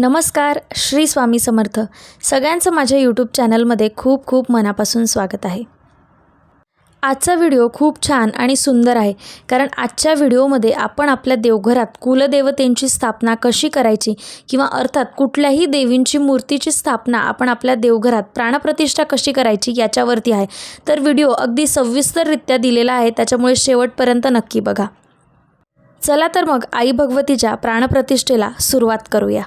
नमस्कार श्री स्वामी समर्थ. सगळ्यांचं माझ्या यूट्यूब चॅनलमध्ये खूप खूप मनापासून स्वागत आहे. आजचा व्हिडिओ खूप छान आणि सुंदर आहे कारण आजच्या व्हिडिओमध्ये आपण आपल्या देवघरात कुलदेवतेंची स्थापना कशी करायची किंवा अर्थात कुठल्याही देवींची मूर्तीची स्थापना आपण आपल्या देवघरात प्राणप्रतिष्ठा कशी करायची याच्यावरती आहे. तर व्हिडिओ अगदी सविस्तररित्या दिलेला आहे त्याच्यामुळे शेवटपर्यंत नक्की बघा. चला तर मग आई भगवतीच्या प्राणप्रतिष्ठेला सुरुवात करूया.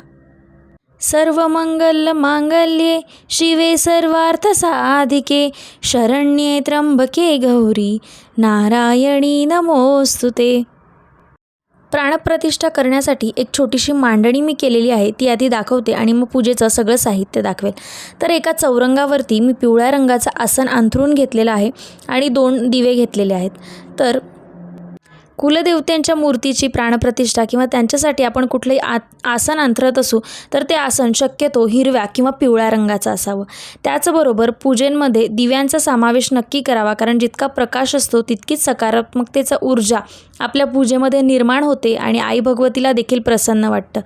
सर्वमंगल मांगल्ये शिवे सर्वार्थ साधिके शरण्ये त्र्यंबके गौरी नारायणी नमोस्तुते. प्राणप्रतिष्ठा करण्यासाठी एक छोटीशी मांडणी मी केलेली आहे ती आधी दाखवते आणि मग पूजेचं सगळं साहित्य दाखवेल. तर एका चौरंगावरती मी पिवळ्या रंगाचं आसन अंथरून घेतलेलं आहे आणि दोन दिवे घेतलेले आहेत. तर कुलदेवत्यांच्या मूर्तीची प्राणप्रतिष्ठा किंवा त्यांच्यासाठी आपण कुठलंही आ आसन अंथरत असू तर ते आसन शक्यतो हिरव्या किंवा पिवळ्या रंगाचं असावं. त्याचबरोबर पूजेमध्ये दिव्यांचा समावेश नक्की करावा कारण जितका प्रकाश असतो तितकीच सकारात्मकतेचा ऊर्जा आपल्या पूजेमध्ये निर्माण होते आणि आई भगवतीला देखील प्रसन्न वाटतं.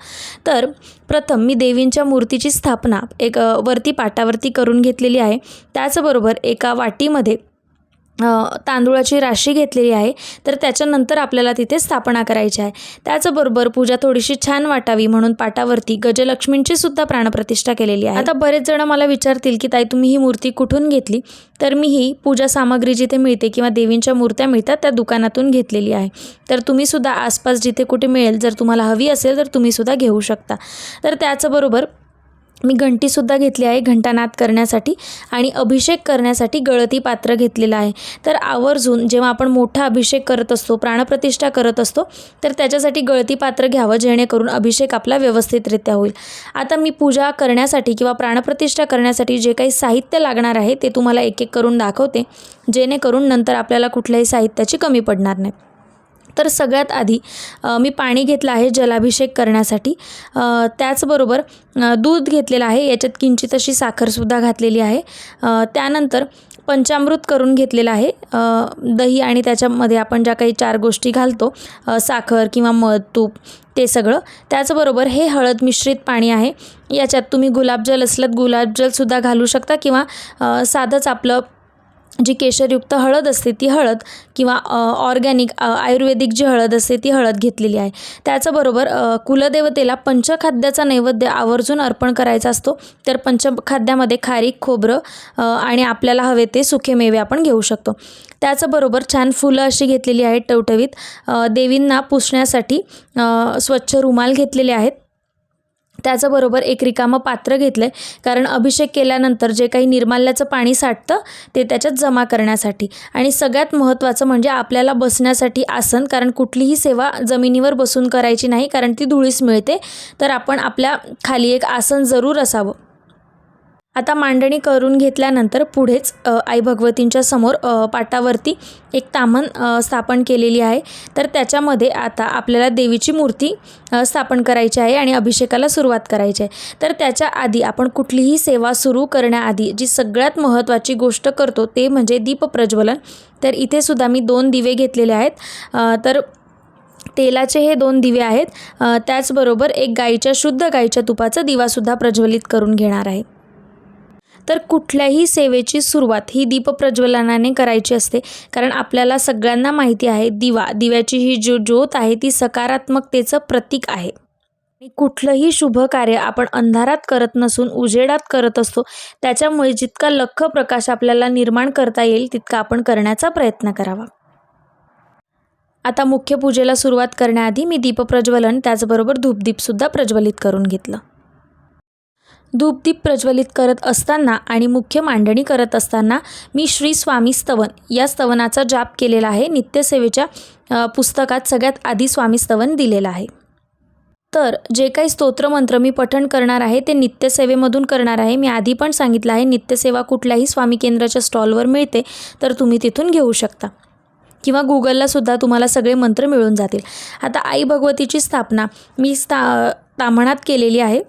तर प्रथम मी देवींच्या मूर्तीची स्थापना एक वरती पाटावरती करून घेतलेली आहे. त्याचबरोबर एका वाटीमध्ये तांदूळाची राशी घेतलेली आहे तर त्याच्यानंतर आपल्याला तिथे स्थापना करायची आहे. त्याचबरोबर पूजा थोडीशी छान वाटावी म्हणून पाटावरती गजलक्ष्मींची सुद्धा प्राणप्रतिष्ठा केलेली आहे. आता बरेच जण मला विचारतील की ताई तुम्ही ही मूर्ती कुठून घेतली? तर मी ही पूजा सामग्री जिथे मिळते किंवा देवींच्या मूर्त्या मिळतात त्या दुकानातून घेतलेली आहे. तर तुम्ही सुद्धा आसपास जिथे कुठे मिळेल जर तुम्हाला हवी असेल तर तुम्ही सुद्धा घेऊ शकता. तर त्याचबरोबर मी घंटीसुद्धा घेतली आहे घंटानाद करण्यासाठी आणि अभिषेक करण्यासाठी गळती पात्र घेतलेलं आहे. तर आवर्जून जेव्हा आपण मोठा अभिषेक करत असतो प्राणप्रतिष्ठा करत असतो तर त्याच्यासाठी गळती पात्र घ्यावं जेणेकरून अभिषेक आपला व्यवस्थितरित्या होईल. आता मी पूजा करण्यासाठी किंवा प्राणप्रतिष्ठा करण्यासाठी जे काही साहित्य लागणार आहे ते तुम्हाला एक एक करून दाखवते. जेणेकरून नंतर आपल्याला कुठल्याही साहित्याची कमी पडणार नाही. तर सगळ्यात आधी मी पाणी घेतलं आहे जलाभिषेक करण्यासाठी. त्याचबरोबर दूध घेतलेलं आहे याच्यात किंचित अशी साखरसुद्धा घातलेली आहे. त्यानंतर पंचामृत करून घेतलेलं आहे. दही आणि त्याच्यामध्ये आपण ज्या काही चार गोष्टी घालतो साखर किंवा मध तूप ते सगळं. त्याचबरोबर हे हळद मिश्रित पाणी आहे. याच्यात तुम्ही गुलाबजल असलं गुलाबजलसुद्धा घालू शकता किंवा साधंच आपलं जी केशरयुक्त हळद असते ती हळद किंवा ऑर्गॅनिक आयुर्वेदिक जी हळद असते ती हळद घेतलेली आहे. त्याचबरोबर कुलदेवतेला पंचखाद्याचा नैवेद्य आवर्जून अर्पण करायचा असतो. तर पंचखाद्यामध्ये खारीक खोबरं आणि आपल्याला हवे ते सुखे मेवे आपण घेऊ शकतो. त्याचबरोबर छान फुलं अशी घेतलेली आहेत टवटवीत. देवींना पुसण्यासाठी स्वच्छ रुमाल घेतलेले आहेत. त्याचबरोबर एक रिकामं पात्र घेतलं आहे कारण अभिषेक केल्यानंतर जे काही निर्माल्याचं पाणी साठतं ते त्याच्यात जमा करण्यासाठी. आणि सगळ्यात महत्त्वाचं म्हणजे आपल्याला बसण्यासाठी आसन कारण कुठलीही सेवा जमिनीवर बसून करायची नाही कारण ती धुळीस मिळते. तर आपण आपल्या खाली एक आसन जरूर असावं. आता मांडणी करून घेतल्यानंतर पुढेच आई भगवतींच्या समोर पाटावरती एक तामन स्थापन केलेली आहे. तर त्याच्यामध्ये आता आपल्याला देवीची मूर्ती स्थापन करायची आहे आणि अभिषेकाला सुरुवात करायची आहे. तर त्याच्या आधी आपण कुठलीही सेवा सुरू करण्याआधी जी सगळ्यात महत्त्वाची गोष्ट करतो ते म्हणजे दीपप्रज्वलन तर इथे सुद्धा मी दोन दिवे घेतलेले आहेत. तर तेलाचे हे दोन दिवे आहेत. त्याचबरोबर एक गाईच्या शुद्ध गाईच्या तुपाचा दिवासुद्धा प्रज्वलित करून घेणार आहे. तर कुठल्याही सेवेची सुरुवात ही दीपप्रज्वलनाने करायची असते. कारण आपल्याला सगळ्यांना माहिती आहे दिवा दिव्याची ही जो ज्योत आहे ती सकारात्मकतेचं प्रतीक आहे. कुठलंही शुभ कार्य आपण अंधारात करत नसून उजेडात करत असतो त्याच्यामुळे जितका लख प्रकाश आपल्याला निर्माण करता येईल तितका आपण करण्याचा प्रयत्न करावा. आता मुख्य पूजेला सुरुवात करण्याआधी मी दीपप्रज्वलन त्याचबरोबर धूपदीपसुद्धा प्रज्वलित करून घेतलं. धूपदीप प्रज्वलित करत असताना आणि मुख्य मांडणी करत असताना मी श्री स्वामी स्तवन या स्तवनाचा जाप केलेला आहे. नित्यसेवेच्या पुस्तकात सगळ्यात आधी स्वामी स्तवन दिलेलं आहे. तर जे काही स्तोत्रमंत्र मी पठण करणार आहे ते नित्यसेवेमधून करणार आहे. मी आधी पण सांगितलं आहे नित्यसेवा कुठल्याही स्वामी केंद्राच्या स्टॉलवर मिळते तर तुम्ही तिथून घेऊ शकता. किंवा गुगलला सुद्धा तुम्हाला सगळे मंत्र मिळून जातील. आता आई भगवतीची स्थापना मी स्था ताम्हणात केलेली आहे.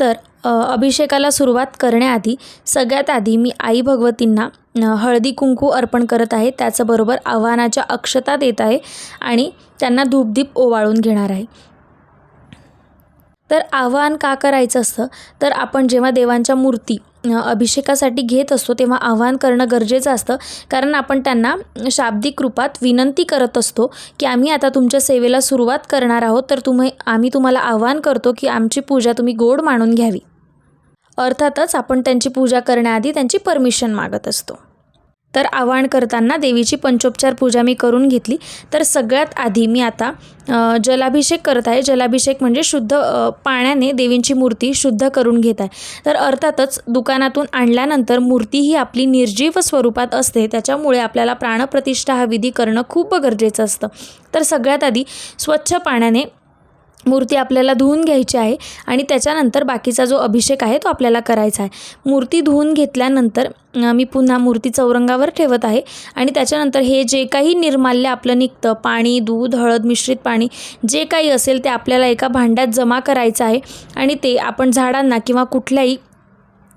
तर अभिषेकाला सुरुवात करण्याआधी सगळ्यात आधी मी आई भगवतींना हळदी कुंकू अर्पण करत आहे. त्याचबरोबर आव्हानाच्या अक्षता देत आहे आणि त्यांना धूपदीप ओवाळून घेणार आहे. तर आव्हान का करायचं असतं? तर आपण जेव्हा देवांच्या मूर्ती अभिषेकासाठी घेत असतो तेव्हा आवाहन करणं गरजेचं असतं. कारण आपण त्यांना शाब्दिक रूपात विनंती करत असतो की आम्ही आता तुमच्या सेवेला सुरुवात करणार आहोत. तर तुम्ही आम्ही तुम्हाला आवाहन करतो की आमची पूजा तुम्ही गोड मानून घ्यावी. अर्थातच आपण त्यांची पूजा करण्याआधी त्यांची परमिशन मागत असतो. तर आवाहन करताना देवीची पंचोपचार पूजा मी करून घेतली. तर सगळ्यात आधी मी आता जलाभिषेक करत आहे. जलाभिषेक म्हणजे शुद्ध पाण्याने देवींची मूर्ती शुद्ध करून घेत आहे. तर अर्थातच दुकानातून आणल्यानंतर मूर्ती ही आपली निर्जीव स्वरूपात असते. त्याच्यामुळे आपल्याला प्राणप्रतिष्ठा हा विधी करणं खूप गरजेचं असतं. तर सगळ्यात आधी स्वच्छ पाण्याने मूर्ती आपल्याला धुवून घ्यायची आहे आणि त्याच्यानंतर बाकीचा जो अभिषेक आहे तो आपल्याला करायचा आहे. मूर्ती धुवून घेतल्यानंतर मी पुन्हा मूर्ती चौरंगावर ठेवत आहे आणि त्याच्यानंतर हे जे काही निर्माल्य आपलं निघतं पाणी दूध हळद मिश्रित पाणी जे काही असेल ते आपल्याला एका भांड्यात जमा करायचं आहे आणि ते आपण झाडांना किंवा कुठल्याही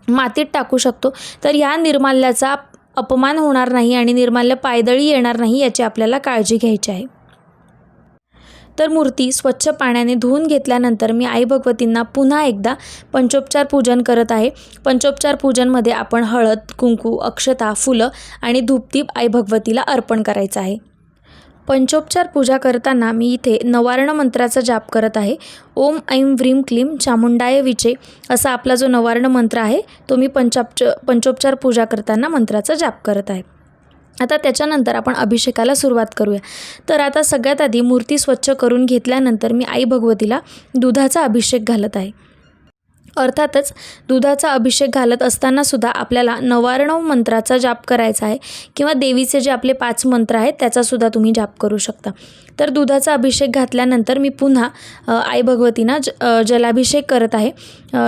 मातीत टाकू शकतो. तर ह्या निर्माल्याचा अपमान होणार नाही आणि निर्माल्य पायदळी येणार नाही याची आपल्याला काळजी घ्यायची आहे. तर मूर्ती स्वच्छ पाण्याने धुवून घेतल्यानंतर मी आई भगवतींना पुन्हा एकदा पंचोपचार पूजन करत आहे. पंचोपचार पूजनमध्ये आपण हळद कुंकू अक्षता फुलं आणि धूपदीप आई भगवतीला अर्पण करायचं आहे. पंचोपचार पूजा करताना मी इथे नवार्ण मंत्राचा जाप करत आहे. ओम ऐं व्रीम क्लीम चामुंडाय विचे असा आपला जो नवार्ण मंत्र आहे तो मी पंचापच पंचोपचार पूजा करताना मंत्राचा जाप करत आहे. आता त्याच्यानंतर आपण अभिषेकाला सुरुवात करूया. तर आता सगळ्यात आधी मूर्ती स्वच्छ करून घेतल्यानंतर मी आई भगवतीला दुधाचा अभिषेक घालत आहे. अर्थातच दुधाचा अभिषेक घालत असतानासुद्धा आपल्याला नवारणव मंत्राचा जाप करायचा आहे किंवा देवीचे जे आपले पाच मंत्र आहेत त्याचासुद्धा तुम्ही जाप करू शकता. तर दुधाचा अभिषेक घातल्यानंतर मी पुन्हा आई भगवतींना ज जलाभिषेक करत आहे.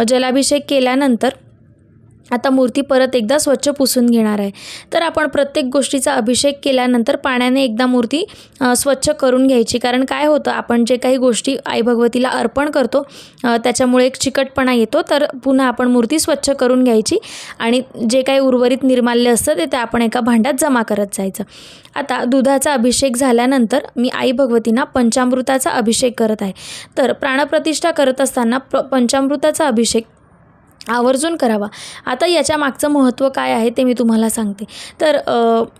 जलाभिषेक केल्यानंतर आता मूर्ती परत एकदा स्वच्छ पुसून घेणार आहे. तर आपण प्रत्येक गोष्टीचा अभिषेक केल्यानंतर पाण्याने एकदा मूर्ती स्वच्छ करून घ्यायची. कारण काय होतं आपण जे काही गोष्टी आई भगवतीला अर्पण करतो त्याच्यामुळे एक चिकटपणा येतो. तर पुन्हा आपण मूर्ती स्वच्छ करून घ्यायची आणि जे काही उर्वरित निर्माल्य असतं ते ते आपण एका भांड्यात जमा करत जायचं. आता दुधाचा अभिषेक झाल्यानंतर मी आई भगवतींना पंचामृताचा अभिषेक करत आहे. तर प्राणप्रतिष्ठा करत असताना प्र पंचामृताचा अभिषेक आवर्जून करावा. आता याच्या मागचं महत्त्व काय आहे ते मी तुम्हाला सांगते. तर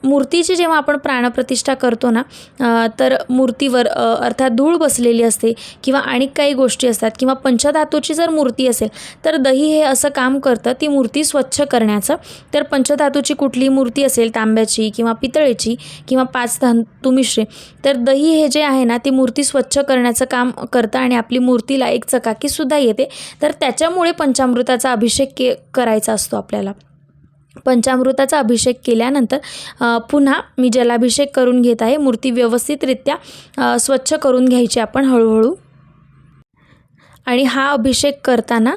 मूर्तीची जेव्हा आपण प्राणप्रतिष्ठा करतो ना तर मूर्तीवर अर्थात धूळ बसलेली असते किंवा आणि काही गोष्टी असतात किंवा पंचधातूची जर मूर्ती असेल तर दही हे असं काम करतं ती मूर्ती स्वच्छ करण्याचं. तर पंचधातूची कुठली मूर्ती असेल तांब्याची किंवा पितळेची किंवा पाच धातू मिश्रे तर दही हे जे आहे ना ती मूर्ती स्वच्छ करण्याचं काम करतं आणि आपली मूर्तीला एक चकाकीसुद्धा येते. तर त्याच्यामुळे पंचामृताचा अभिषेक के करायचा असतो आपल्याला. पंचामृताचा अभिषेक केल्यानंतर पुन्हा मी जलाभिषेक करून घेत आहे. मूर्ती व्यवस्थितरित्या स्वच्छ करून घ्यायची आपण हळूहळू. आणि हा अभिषेक करताना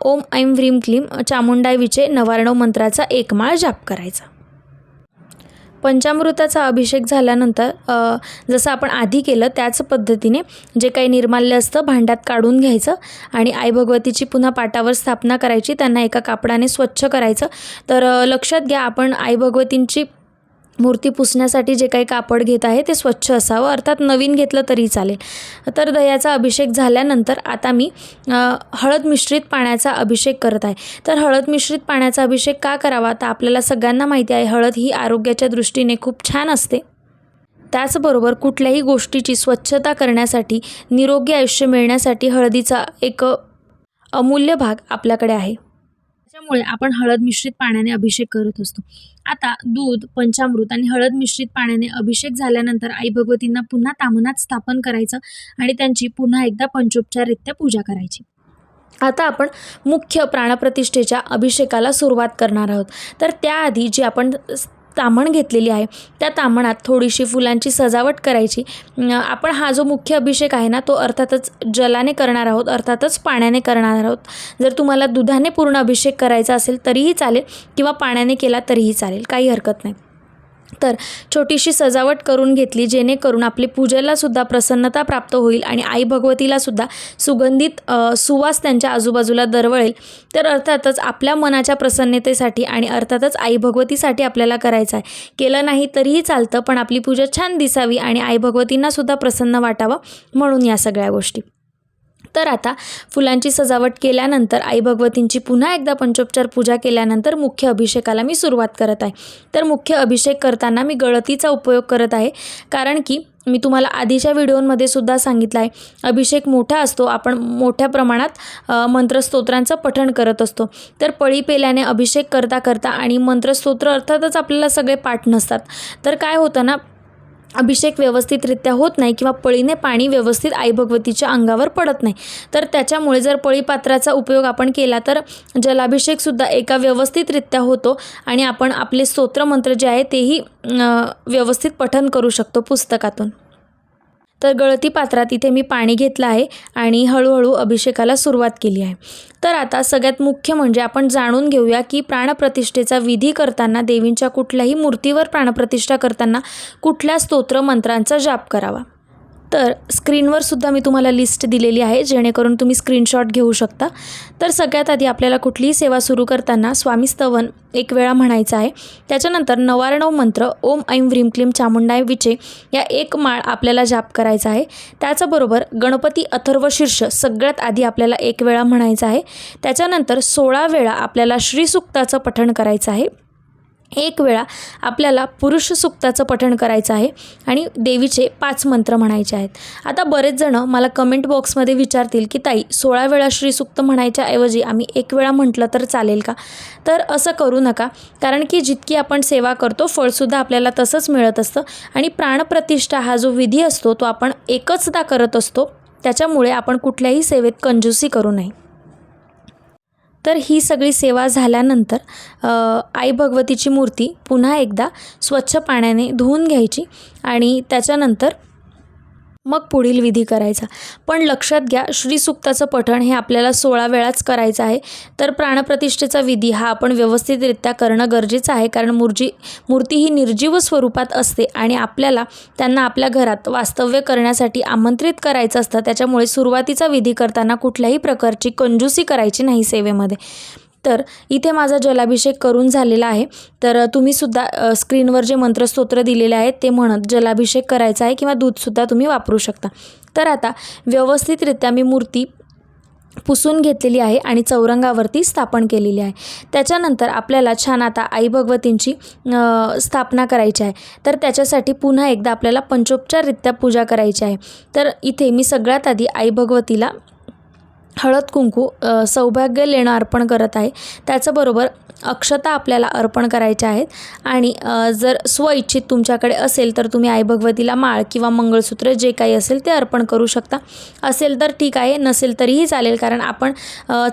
ओम ऐम व्रीम क्लीम चामुंडाय विचे नवारणव मंत्राचा एक माळ जाप करायचा. पंचामृताचा अभिषेक झाल्यानंतर जसं आपण आधी केलं त्याच पद्धतीने जे काही निर्माल्य असतं भांड्यात काढून घ्यायचं आणि आई भगवतीची पुन्हा पाटावर स्थापना करायची त्यांना एका कापडाने स्वच्छ करायचं. तर लक्षात घ्या आपण आई भगवतींची मूर्ती पुसण्यासाठी जे काही कापड घेत आहे ते स्वच्छ असावं. अर्थात नवीन घेतलं तरी चालेल. तर दह्याचा अभिषेक झाल्यानंतर आता मी हळद मिश्रित पाण्याचा अभिषेक करत आहे. तर हळद मिश्रित पाण्याचा अभिषेक का करावा? तर आपल्याला सगळ्यांना माहिती आहे हळद ही आरोग्याच्या दृष्टीने खूप छान असते. त्याचबरोबर कुठल्याही गोष्टीची स्वच्छता करण्यासाठी निरोगी आयुष्य मिळण्यासाठी हळदीचा एक अमूल्य भाग आपल्याकडे आहे. त्याच्यामुळे आपण हळद मिश्रित पाण्याने अभिषेक करत असतो. आता दूध पंचामृत आणि हळद मिश्रित पाण्याने अभिषेक झाल्यानंतर आई भगवतींना पुन्हा तामनात स्थापन करायचं आणि त्यांची पुन्हा एकदा पंचोपचाररित्या पूजा करायची. आता आपण मुख्य प्राणप्रतिष्ठेच्या अभिषेकाला सुरुवात करणार आहोत. तर त्याआधी जी आपण तामण घेतलेली आहे. त्या तामणात थोडीशी फुलांची सजावट करायची. आपण हा जो मुख्य अभिषेक आहे ना तो अर्थातच जलाने करणार आहोत अर्थातच पाण्याने करणार आहोत. जर तुम्हाला दुधाने पूर्ण अभिषेक करायचा असेल तरीही चालेल किंवा पाण्याने केला तरीही चालेल. काही हरकत नाही. तर छोटीशी सजावट करून घेतली जेणेकरून आपली पूजेला सुद्धा प्रसन्नता प्राप्त होईल आणि आई भगवतीला सुद्धा सुगंधित सुवास त्यांच्या आजूबाजूला दरवळेल. तर अर्थातच आपल्या मनाच्या प्रसन्नतेसाठी आणि अर्थातच आई भगवतीसाठी आपल्याला करायचं आहे. केलं नाही तरीही चालतं पण आपली पूजा छान दिसावी आणि आई भगवतींना सुद्धा प्रसन्न वाटावं म्हणून या सगळ्या गोष्टी. तर आता फुलांची सजावट केल्यानंतर आई भगवतींची पुन्हा एकदा पंचोपचार पूजा केल्यानंतर मुख्य अभिषेकाला मी सुरुवात करत आहे. तर मुख्य अभिषेक करताना मी गळतीचा उपयोग करत आहे. कारण की मी तुम्हाला आधीच्या व्हिडिओमध्ये सुद्धा सांगितलं आहे. अभिषेक मोठा असतो आपण मोठ्या प्रमाणात मंत्रस्तोत्रांचं पठण करत असतो. तर पळी पेल्याने अभिषेक करता करता आणि मंत्रस्तोत्र अर्थातच आपल्याला सगळे पाठ नसतात. तर काय होतं ना अभिषेक व्यवस्थितरित्या होत नाही किंवा पळीने पाणी व्यवस्थित आई भगवतीच्या अंगावर पडत नाही. तर त्याच्यामुळे जर पळीपात्राचा उपयोग आपण केला तर जलाभिषेकसुद्धा एका व्यवस्थितरित्या होतो आणि आपण आपले स्तोत्रमंत्र जे आहे तेही व्यवस्थित पठन करू शकतो पुस्तकातून. तर गळती पात्रात इथे मी पाणी घेतलं आहे आणि हळूहळू अभिषेकाला सुरुवात केली आहे. तर आता सगळ्यात मुख्य म्हणजे आपण जाणून घेऊया की प्राणप्रतिष्ठेचा विधी करताना देवींच्या कुठल्याही मूर्तीवर प्राणप्रतिष्ठा करताना कुठल्या स्तोत्र मंत्रांचा जाप करावा. तर स्क्रीनवर सुद्धा मी तुम्हाला लिस्ट दिलेली आहे जेणेकरून तुम्ही स्क्रीनशॉट घेऊ शकता. तर सगळ्यात आधी आपल्याला कुठलीही सेवा सुरू करताना स्वामी स्तवन एक वेळा म्हणायचं आहे. त्याच्यानंतर नवारणव मंत्र ओम ऐं व्रीम क्लीम चामुंडाय विचे या एक माळ आपल्याला जाप करायचा आहे. त्याचबरोबर गणपती अथर्व शीर्ष सगळ्यात आधी आपल्याला एक वेळा म्हणायचं आहे. त्याच्यानंतर सोळा वेळा आपल्याला श्रीसुक्ताचं पठण करायचं आहे. एक वेळा आपल्याला पुरुष सुक्ताचं पठण करायचं आहे आणि देवीचे पाच मंत्र म्हणायचे आहेत. आता बरेच जणं मला कमेंट बॉक्समध्ये विचारतील की ताई सोळा वेळा श्रीसुक्त म्हणायच्याऐवजी आम्ही एक वेळा म्हटलं तर चालेल का? तर असं करू नका कारण की जितकी आपण सेवा करतो फळसुद्धा आपल्याला तसंच मिळत असतं आणि प्राणप्रतिष्ठा हा जो विधी असतो तो आपण एकचदा करत असतो त्याच्यामुळे आपण कुठल्याही सेवेत कंजूसी करू नये. तर ही सगळी सेवा झाल्यानंतर आई भगवतीची मूर्ती पुन्हा एकदा स्वच्छ पाण्याने धुवून घ्यायची आणि त्याच्यानंतर मग पुढील विधी करायचा. पण लक्षात घ्या श्रीसुक्ताचं पठण हे आपल्याला सोळा वेळाच करायचं आहे. तर प्राणप्रतिष्ठेचा विधी हा आपण व्यवस्थितरित्या करणं गरजेचं आहे. कारण मूर्जी मूर्ती ही निर्जीव स्वरूपात असते आणि आपल्याला त्यांना आपल्या घरात वास्तव्य करण्यासाठी आमंत्रित करायचं असतं. त्याच्यामुळे सुरुवातीचा विधी करताना कुठल्याही प्रकारची कंजूसी करायची नाही सेवेमध्ये. तर इथे माझा जलाभिषेक करून झालेला आहे. तर तुम्हीसुद्धा स्क्रीनवर जे मंत्रस्तोत्र दिलेले आहेत ते म्हणत जलाभिषेक करायचा आहे किंवा दूधसुद्धा तुम्ही वापरू शकता. तर आता व्यवस्थितरित्या मी मूर्ती पुसून घेतलेली आहे आणि चौरंगावरती स्थापन केलेली आहे. त्याच्यानंतर आपल्याला छान आता आई भगवतींची स्थापना करायची आहे. तर त्याच्यासाठी पुन्हा एकदा आपल्याला पंचोपचाररित्या पूजा करायची आहे. तर इथे मी सगळ्यात आधी आई भगवतीला हळद कुंकू सौभाग्य लेणं अर्पण करत आहे. त्याचबरोबर अक्षता आपल्याला अर्पण करायच्या आहेत. आणि जर स्वइच्छित तुमच्याकडे असेल तर तुम्ही आई भगवतीला माळ किंवा मंगळसूत्र जे काही असेल ते अर्पण करू शकता. असेल तर ठीक आहे नसेल तरीही चालेल कारण आपण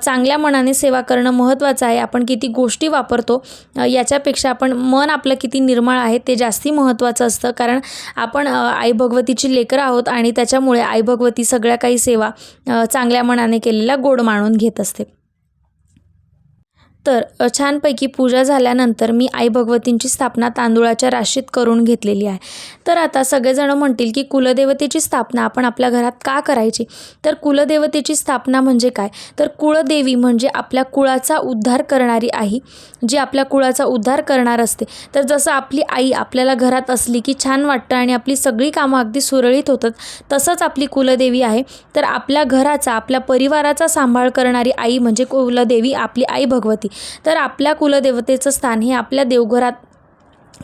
चांगल्या मनाने सेवा करणं महत्त्वाचं आहे. आपण किती गोष्टी वापरतो याच्यापेक्षा आपण मन आपलं किती निर्मळ आहे ते जास्ती महत्त्वाचं असतं. कारण आपण आई भगवतीची लेकरं आहोत आणि त्याच्यामुळे आई भगवती सगळ्या काही सेवा चांगल्या मनाने केलेला गोड मानून घेत असते. तर छानपैकी पूजा झाल्यानंतर मी आई भगवतींची स्थापना तांदुळाच्या राशीत करून घेतलेली आहे. तर आता सगळेजणं म्हणतील की कुलदेवतेची स्थापना आपण आपल्या घरात का करायची? तर कुलदेवतेची स्थापना म्हणजे काय? तर कुळदेवी म्हणजे आपल्या कुळाचा उद्धार करणारी आई. जी आपल्या कुळाचा उद्धार करणार असते. तर जसं आपली आई आपल्याला घरात असली की छान वाटतं आणि आपली सगळी कामं अगदी सुरळीत होतात तसंच आपली कुलदेवी आहे. तर आपल्या घराचा आपल्या परिवाराचा सांभाळ करणारी आई म्हणजे कुलदेवी आपली आई भगवती. तर आपल्या कुलदेवतेचं स्थान हे आपल्या देवघरात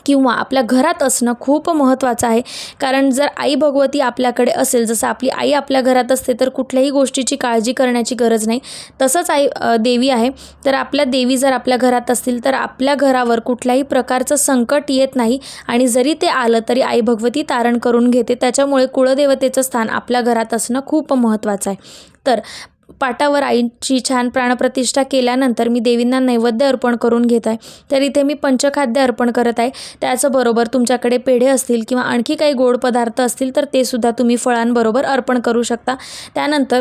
किंवा आपल्या घरात असणं खूप महत्त्वाचं आहे. कारण जर आई भगवती आपल्याकडे असेल जसं आपली आई आपल्या घरात असते तर कुठल्याही गोष्टीची काळजी करण्याची गरज नाही. तसंच आई देवी आहे. तर आपल्या देवी जर आपल्या घरात असतील तर आपल्या घरावर कुठल्याही प्रकारचं संकट येत नाही. आणि जरी ते आलं तरी आई भगवती तारण करून घेते. त्याच्यामुळे कुळदेवतेचं स्थान आपल्या घरात असणं खूप महत्त्वाचं आहे. तर पाटावर आईची छान प्राणप्रतिष्ठा केल्यानंतर मी देवींना नैवेद्य अर्पण करून घेत आहे. तर इथे मी पंचखाद्य अर्पण करत आहे. त्याचबरोबर तुमच्याकडे पेढे असतील किंवा आणखी काही गोड पदार्थ असतील तर ते सुद्धा तुम्ही फळांबरोबर अर्पण करू शकता. त्यानंतर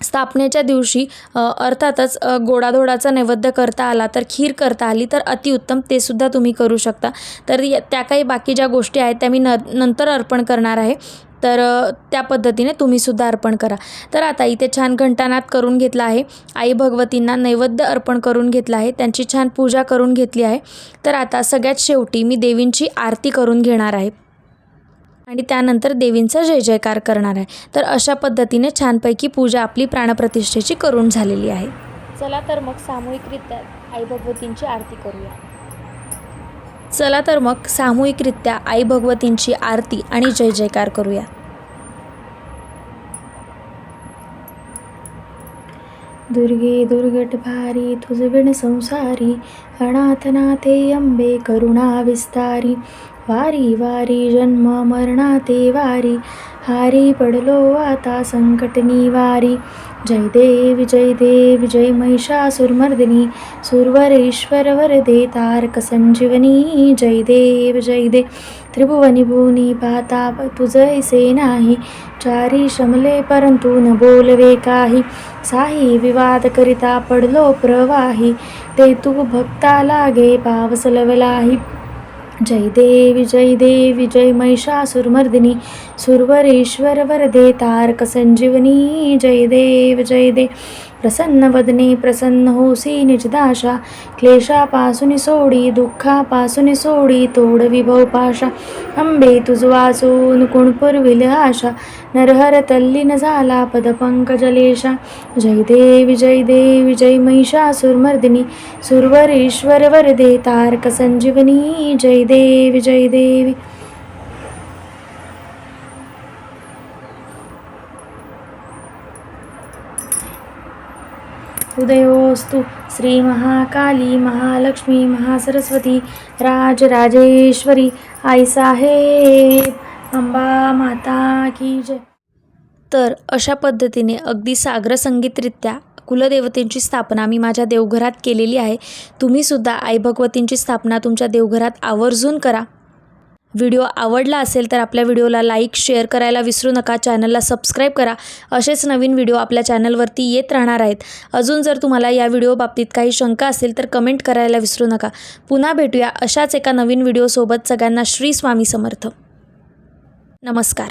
स्थापनेच्या दिवशी अर्थातच गोडाधोडाचा नैवेद्य करता आला तर खीर करता आली तर अतिउत्तम ते सुद्धा तुम्ही करू शकता. तर त्या काही बाकी ज्या गोष्टी आहेत त्या मी न नंतर अर्पण करणार आहे. तर त्या पद्धतीने तुम्हीसुद्धा अर्पण करा. तर आता इथे छान घंटानाद करून घेतला आहे. आई भगवतींना नैवेद्य अर्पण करून घेतला आहे. त्यांची छान पूजा करून घेतली आहे. तर आता सगळ्यात शेवटी मी देवींची आरती करून घेणार आहे. आणि त्यानंतर देवींचा जय जयकार करणार आहे. तर अशा पद्धतीने छानपैकी पूजा आपली प्राणप्रतिष्ठेची करून झालेली आहे. चला तर मग सामूहिकरित्या आई भगवतींची आरती करूया. चला तर मग सामूहिकरित्या आई भगवतींची आरती आणि जय जयकार करूया. दुर्गे दुर्गट भारी तुझविण संसारी अनाथनाथे अंबे करुणा विस्तारी वारी वारी जन्म मरणाते वारी हारी पडलो आता संकटनी वारी जय देव जय देव जय महिषासुरमर्दिनी सुरवरेश्वर वरदे तारक संजीवनी जय देव जय देव त्रिभुवनी भुवनी पाताप तुझैसे नाही चारी शमले परंतु न बोलवे काही साही विवाद करिता पडलो प्रवाही ते तू भक्ता लागे पावसलवलाही जय देवी जय देवी जय महिषासुरमर्दिनी सुरवरेश्वर वरदे तारक संजीवनी जय देव जय देव प्रसन्नवदने प्रसन्न होसी निजदाशा क्लेशापासून सोडी दुःखापासून सोडी तोड विभव पाशा अंबे तुजवासून कुणपुर विलहाशा आशा नरहर तल्लीन झाला पदपंकजलेशा जय देवी जय देवी जय महिषासुरमर्दिनी सुरवरेश्वर वरदे तारक संजीवनी जय देवी जय देवी। उदयोस्तु श्री महाकाली महालक्ष्मी महासरस्वती राजराजेश्वरी। आई साहेब अंबा माता की जय। तर अशा पद्धतीने अगदी सागरसंगीतरित्या कुलदेवतेंची स्थापना मी माझ्या देवघरात केलेली आहे. तुम्हीसुद्धा आई भगवतींची स्थापना तुमच्या देवघरात आवर्जून करा. व्हिडिओ आवडला असेल तर आपल्या व्हिडिओला लाईक शेअर करायला विसरू नका. चॅनलला सबस्क्राईब करा. असेच नवीन व्हिडिओ आपल्या चॅनलवरती येत राहणार आहेत. अजून जर तुम्हाला या व्हिडिओ बाबतीत काही शंका असेल तर कमेंट करायला विसरू नका. पुन्हा भेटूया अशाच एका नवीन व्हिडिओसोबत. सगळ्यांना श्री स्वामी समर्थ. नमस्कार.